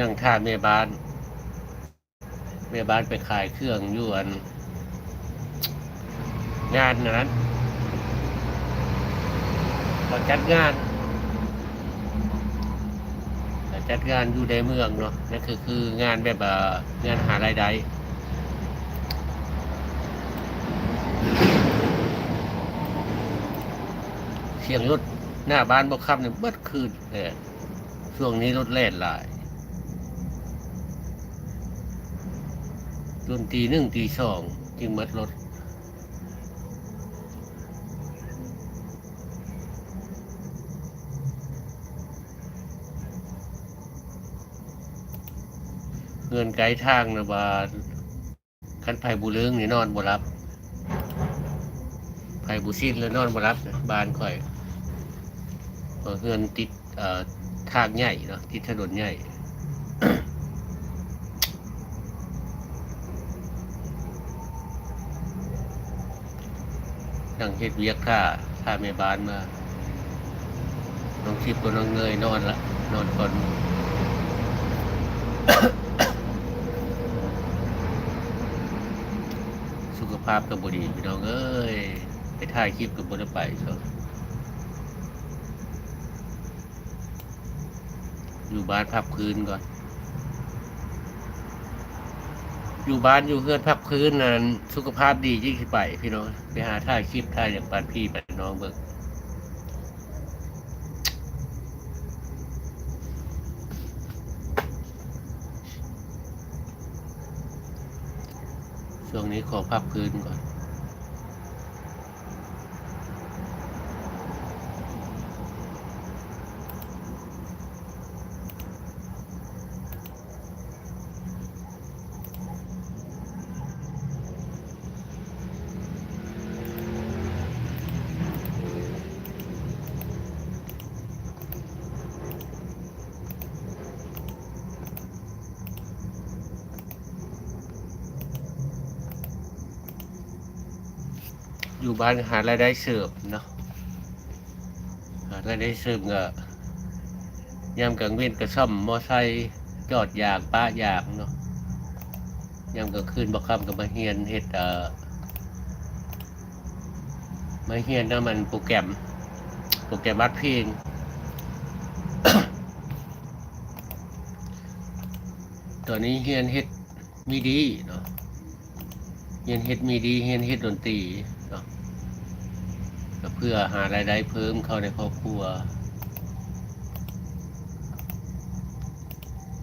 นั่งท่าแม่บ้านแม่บ้านไปขายเครื่องยู่อันงานนั้นเขาจัดงานเขาจัดงานอยู่ในเมืองเนาะนั่นคือคืองานแบบงานหารายได้เสียงรถหน้าบ้านบ่ค่ำเนี่ยเบิดคืนเลยช่วงนี้รถแล่นหลาย จนตีหนึ่งตีสองจึงมัดรถเงินไกด์ทางนะว่าคันไผ่บุเรืองนี่นอนบ่รับไผ่บุซินแล้วนอนบ่รับนะบ้านข่อยเพราะเงินติดทางใหญ่เนาะติดถนนใหญ่ นั่งเฮ็ดเวียกค่าค่าแม่บ้านมาน้องทิพย์กัน้องเนยนอนละนอนก่อนสุขภาพกับบดีพี่น้องเอ้ยไปถ่ายคลิปกับบได้ไปเถอะอยู่บ้านพักพื้นก่อน อยู่บ้านอยู่เพื่อนพักพื้นนั้นสุขภาพดียิ่งขึ้นไป พี่น้องไปหาท่าคลิปท่าอย่างปานพี่ปานน้องเบิกช่วงนี้ขอพักพื้นก่อน อยู่บ้านหารายได้เสริมเนาะหารายได้เสริมก็ยามกลางเว้นก็ซ่อมมอไซค์จอดยางป้ายางเนาะยามกลางคืนบ่ค่ำก็มาเฮียนเฮ็ดเอ่อมาเฮียนนำมันโปรแกรม โปรแกรมวัดเพลงตอนนี้เฮียนเฮ็ดมีดีเนาะเฮียนเฮ็ดมีดีเฮียนเฮ็ดดนตรีเนาะ ก็เพื่อหารายได้เพิ่มเข้าในครอบครัว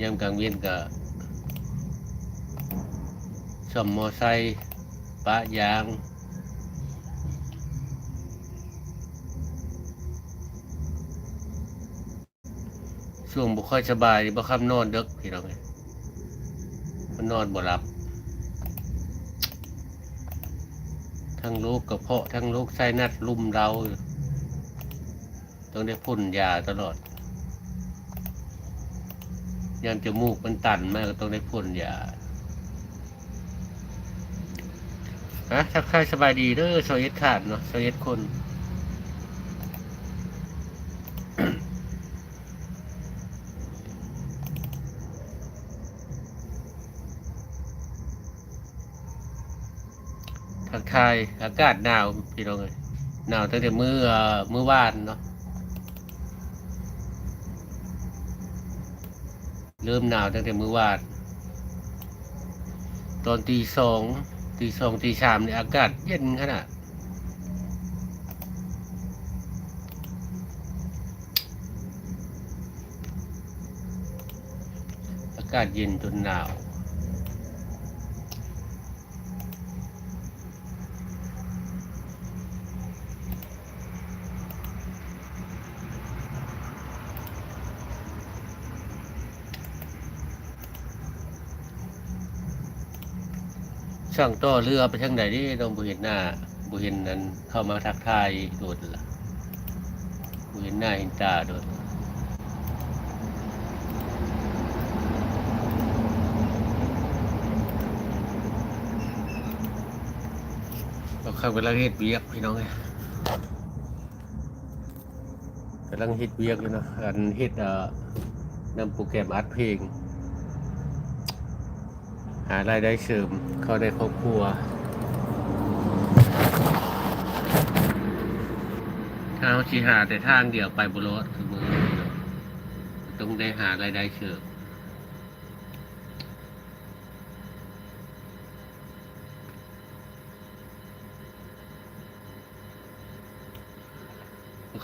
ยามกลางเวียนก็ซ่อมมอไซค์ปะยางช่วงบ่ค่อยสบายบ่ค่ำนอนเดึกพี่น้องเอ้ยมันนอนบ่หลับ ทั้งโรคกระเพาะทั้งโรคไส้นัดลุมเราต้องได้พ่นยาตลอด ยามจมูกมันตันมากก็ต้องได้พ่นยาฮะทักทายสบายดีเด้อโซเยตขาดเนาะโซเยตคน ทักทายอากาศหนาวพี่น้องเลยหนาวตั้งแต่มือเอ่อมือวานเนาะเริ่มหนาวตั้งแต่มือวานตอนตีสองตีสองตีสามเนี่ยอากาศเย็นขนาดอากาศเย็นจนหนาว ช่างต่อเรือไปทางไหนนี่ต้องบุเห็นหน้าบุเห็นนั้นเข้ามาทักทายโดดละบุเห็นหน้าเห็นตาโดดเราเข้ากำลังเฮ็ดเบียกพี่น้องไงกำลังเฮ็ดเบียกอยู่เนาะอันเฮ็ดเอ่อนำโปรแกรมอัดเพลงารายได้เสริมเข้าในครอบครัวถ้าเราชีหาแต่ทางเดียวไปบุรอดคือมือต้องได้หารายได้เสริม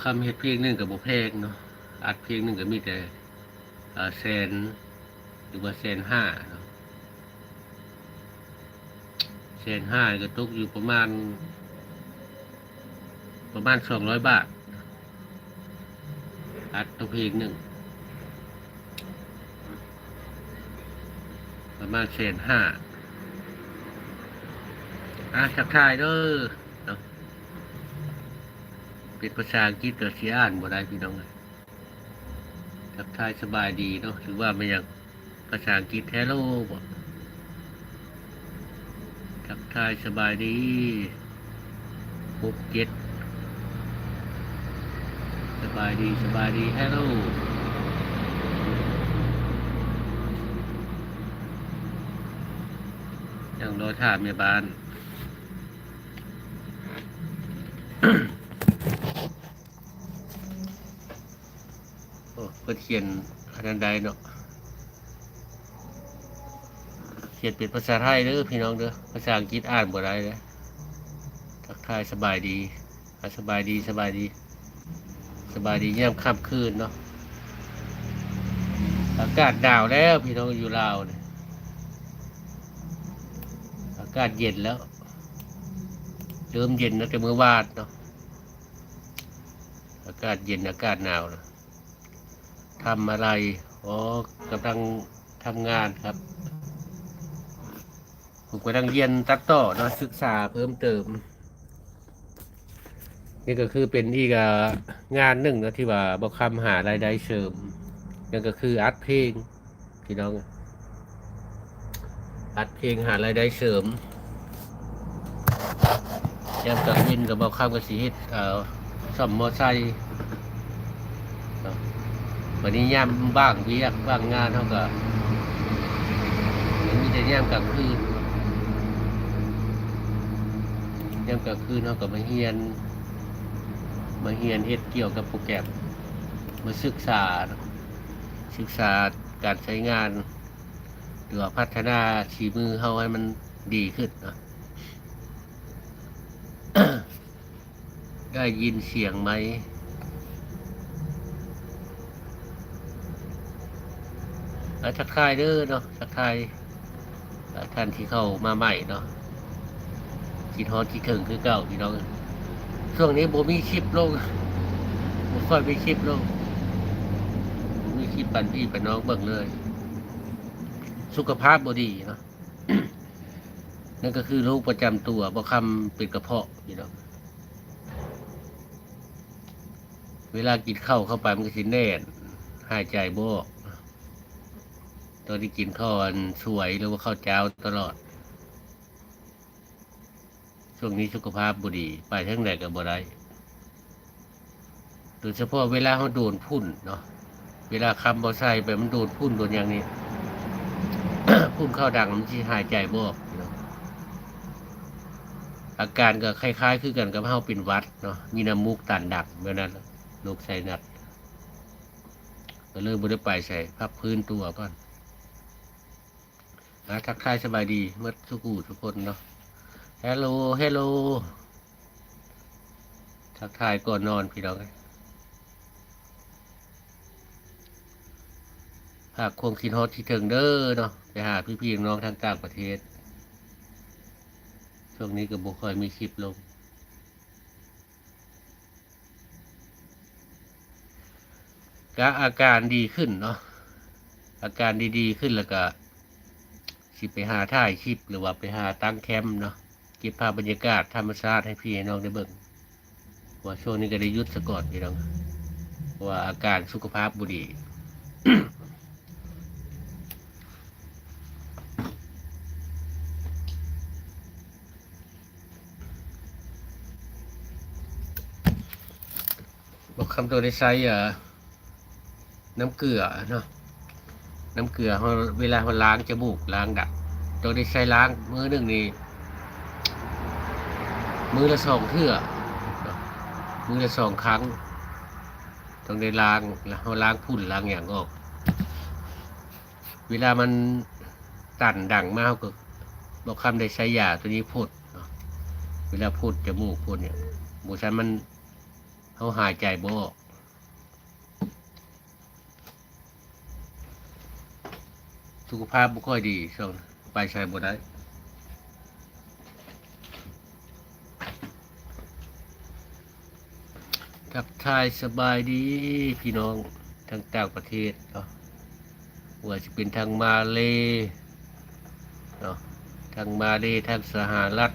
คำเฮ็ดเพลงหนึ่งกับบุเพลงเนาะอัดเพลงหนึ่งก็มีแต่เอ่อแสนหรือว่าแสนห้าเนาะ แสนห้าก็ตกอยู่ประมาณ ประมาณสองร้อยบาทอัดตัวเพลงหนึ่ง ประมาณแสนห้าอะทักทายเด้อเนาะเป็นภาษาอังกฤษเกิดเสียอ่านบ่ได้พี่น้องเลยทักทายสบายดีเนาะถือว่าไม่อยากภาษาอังกฤษแฮลโลบ่ ทักทายสบายดีหกเจ็ดสบายดีสบายดีฮัลโหลยังรอถามแม่บ้านโอ้เพิ่นเขียนอันใดเนาะ เขียนเป็นภาษาไทยเด้อพี่น้องเด้อภาษาอังกฤษอ่านบ่ได้เลยทักทายสบายดีอะสบายดีสบายดี สบายดีเยี่ยมค่ำคืนเนาะอากาศหนาวแล้วพี่น้องอยู่ลาวเนี่ยอากาศเย็นแล้ว เริ่มเย็นนะแต่เมื่อวานเนาะอากาศเย็นอากาศหนาวนะทำอะไรอ๋อกำลังทำงานครับ ผมกำลังเรียนตัดต่อเนาะศึกษาเพิ่มเติม นี่ก็คือเป็นอีกงานหนึ่งนะที่ว่าบอกคำหารายได้เสริมนั่นก็คืออัดเพลงพี่น้องอัดเพลงหารายได้เสริมยามกับวินกับบอกคำกับสีเฮ็ดเอ่อซ่อมมอไซค์วันนี้ยามบ้างเวียกบ้างงานเท่ากับมีแต่ยามกลางคืน ยามกลางคืนเท่ากับมาเฮียน มาเรียนเฮ็ดเกี่ยวกับโปรแกรมมาศึกษา ศึกษาการใช้งานหรือว่าพัฒนาชีมือเขาให้มันดีขึ้นนะได้ยินเสียงไหมแล้วทักทายเด้อเนาะทักทายท่านที่เข้ามาใหม่เนาะ คิดฮอดคิดถึงคือเก่าพี่น้องช่วงนี้ผมมีคลิปลงผมค่อยมีคลิปลงบ่มีคลิปปันพี่ปันน้องเบิ่งเลย สุขภาพบดีเนาะนั่นก็คือโรคประจำตัวบ่คำเป็นกระเพาะพี่น้องเวลากินข้าวเข้าไปมันก็สิแน่นหายใจบ่ออกตอนที่กินข้าวอันสวยหรือว่าข้าวเจ้าตลอด ช่วงนี้สุขภาพบุดี ไปทั้งไหนกับบ่ได้โดยเฉพาะเวลาเขาโดนพุ่นเนาะเวลาคำบ่ใส่ไปมันโดนพุ่นโดนอย่างนี้ พุ่นเข้าดังมันที่หายใจบ่อกเนาะอาการก็คล้าย ๆ คือกันกับเฮาเป็นวัดเนาะมีน้ำมูกตันดักเมื่อนั้นโรคไซนัสก็เลยบ่ได้ไปใส่พับพื้นตัวก่อนนะทักทายสบายดีเมื่อทุกูทุกคนเนาะ ฮลโหลเฮลโหลทักทายก่อนนอนพี่น้องหากคงคิดฮอตที่ถึงเด้อเนาะไปหาพี่ๆน้องทางต่างประเทศ ช่วงนี้ก็บบุค่อยมีคลิปลง ก็อาการดีขึ้นเนาะ อาการดีๆขึ้นแล้วก็สิไปหาถ่ายคลิปหรือว่าไปหาตั้งแคมป์เนาะ เก็บภาพบรรยากาศธรรมชาติให้พี่ให้น้องได้เบิ่งว่าช่วงนี้ก็ได้ยุดสะก่อนพี่น้องว่าอาการสุขภาพบุดีบอกคำตัวได้ใช้อะน้ำเกลือเนาะน้ำเกลือเวลาเขาล้างจมูกล้างดักต้องได้ใช้ล้างมือหนึ่งนี่ มือละสองเทื่อเนามือละสองครั้ง ต้องได้ล้างแล้วเราล้างพุ่นล้างอย่างออก เวลามันตันดังมากก็บอกคำได้ใช้ยาตัวนี้พูดเวลาพูดจมูกพูดเนี่ยบูชันมันเขาหายใจบ่อกสุขภาพบ่ค่อยดีช่วงไปใช้บ่ได้ ทักทายสบายดีพี่น้องทางต่างประเทศเนาะว่าจะเป็นทางมาเลเนาะทางมาเลทางสหรัฐ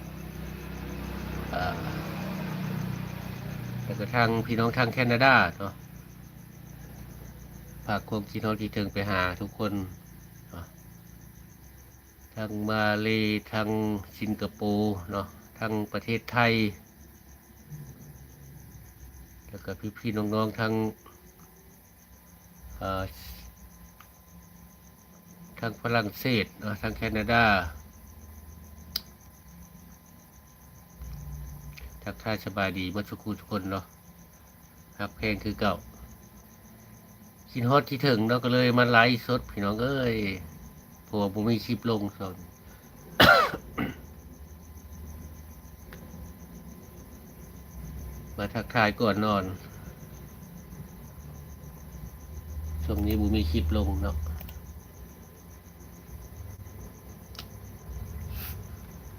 อ่าแล้วก็ทางพี่น้องทางแคนาดาเนาะฝากความคิดฮอดคิดถึงไปหาทุกคนเนาะทางมาเลทางสิงคโปร์เนาะทางประเทศไทย แล้วก็พี่ๆน้องๆทางเอ่อทางฝรั่งเศสนะทางแคนาดาทักทายสบายดีมื่อสักครู่ทุกคนเนาะครับเพลงคือเก่าคินฮอตที่ถึงเราะก็เลยมาไลฟ์สดพี่น้องเอ้ยเพราะว่าผมมีคลิปลงสด มาทักทายก่อนนอนช่วงนี้บูมีคลิปลงเนาะ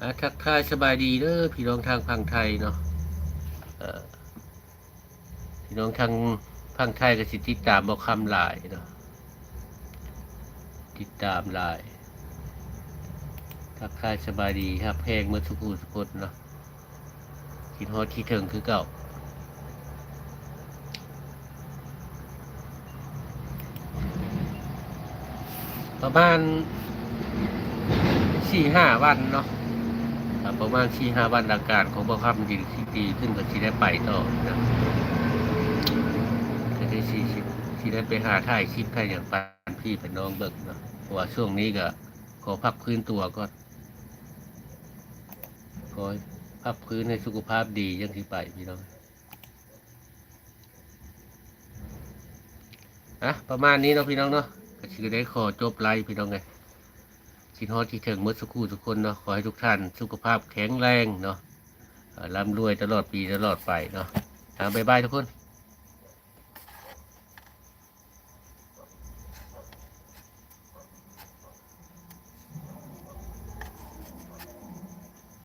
อะทักทายสบายดีเด้อพี่น้องทางพังไทยเนาะพี่น้องทางพังไทยก็สิติดตามบอกคำหลายเนาะติดตามหลายทักทายสบายดีครับเพลงเมื่อสุกูสุกดเนาะคิดฮอดที่ถึงคือเก่า ประมาณสี่ห้าวันเนาะประมาณสี่ห้าวันอาการของบ่ครับดีที่ดีขึ้นก็สิได้ไปต่อนะก็ได้สี่สิบที่ได้ไปหาถ่ายคลิปถ่ายอย่างปานพี่เป็นน้องเบิกเนาะเพราะว่าช่วงนี้ก็ขอพักพื้นตัวก่อนขอพักพื้นให้สุขภาพดียังที่ไปพี่น้องอะประมาณนี้เนาะพี่น้องเนาะ ก็คือได้ขอจบไลฟ์พี่น้องไงชินฮอดที่ถึงเมื่อสักครู่ทุกคนเนาะขอให้ทุกท่านสุขภาพแข็งแรงเนาะร่ำรวยตลอดปีตลอดไปเนาะอ่าบ๊ายบายทุกคน